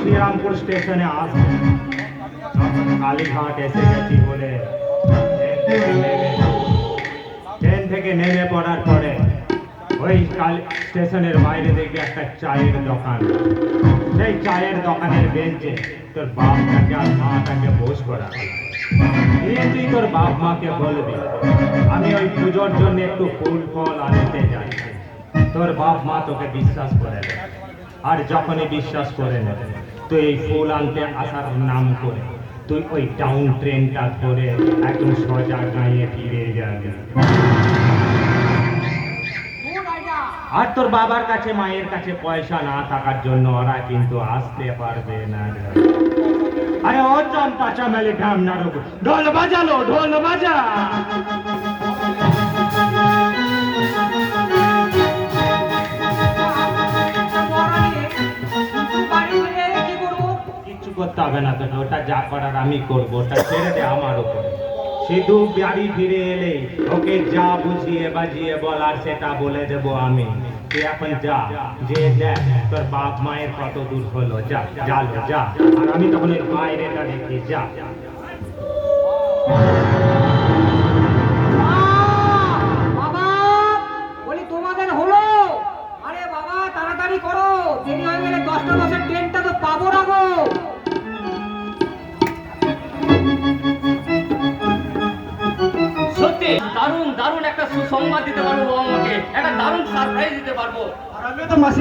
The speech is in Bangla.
শ্রীরামপুর স্টেশনে আসবে কালীঘাট এসে গেছি বলে ট্রেন থেকে নেমে পড়ার পরে ওই স্টেশনের বাইরে দেখবি একটা চায়ের দোকান। সেই চায়ের দোকানের বেঞ্চে তোর বাপটাকে আর মাটাকে বস করা দিয়ে তুই তোর বাপ মাকে বলবি, আমি ওই পুজোর জন্য একটু ফুল ফল আনতে যাচ্ছি তোর বাপ মা তোকে বিশ্বাস করে আর যখনই বিশ্বাস করে নেবে, তুই এই ফুল আনতে আসার নাম করে তুই ওই টাউন ট্রেনটা ধরে একদম সোজা গাঁয়ে ফিরে যাবি। আর তোর বাবার কাছে, মায়ের কাছে পয়সা না থাকার জন্য ওরা কিন্তু আসতে পারবে না আরে কাঁচা মেলে ঢাম না রোগো ঢোল বাজালো, ঢোল বাজা। বাড়ি ফিরে কি করব কিচ্ছু করতে হবে না কেন, ওটা যা করার আমি করব, ওটা ছেড়ে দে আমার উপরে। শুধু বাড়ি ফিরে এলে, ওকে যা বুঝিয়ে বাজিয়ে বলার সেটা বলে দেব আমি। তুই এখন যা, যে দেখ, তোর বাপ মায়ের কত দূর হলো, যা যা যা। আর আমি তখন বাইরেটা দেখি, যা। করো, দেরি হয়ে গেলে দারুণ দারুণ একটা সুসংবাদ দিতে পারব বাবা মাকে। একটা দারুণ সারপ্রাইজ দিতে পারব।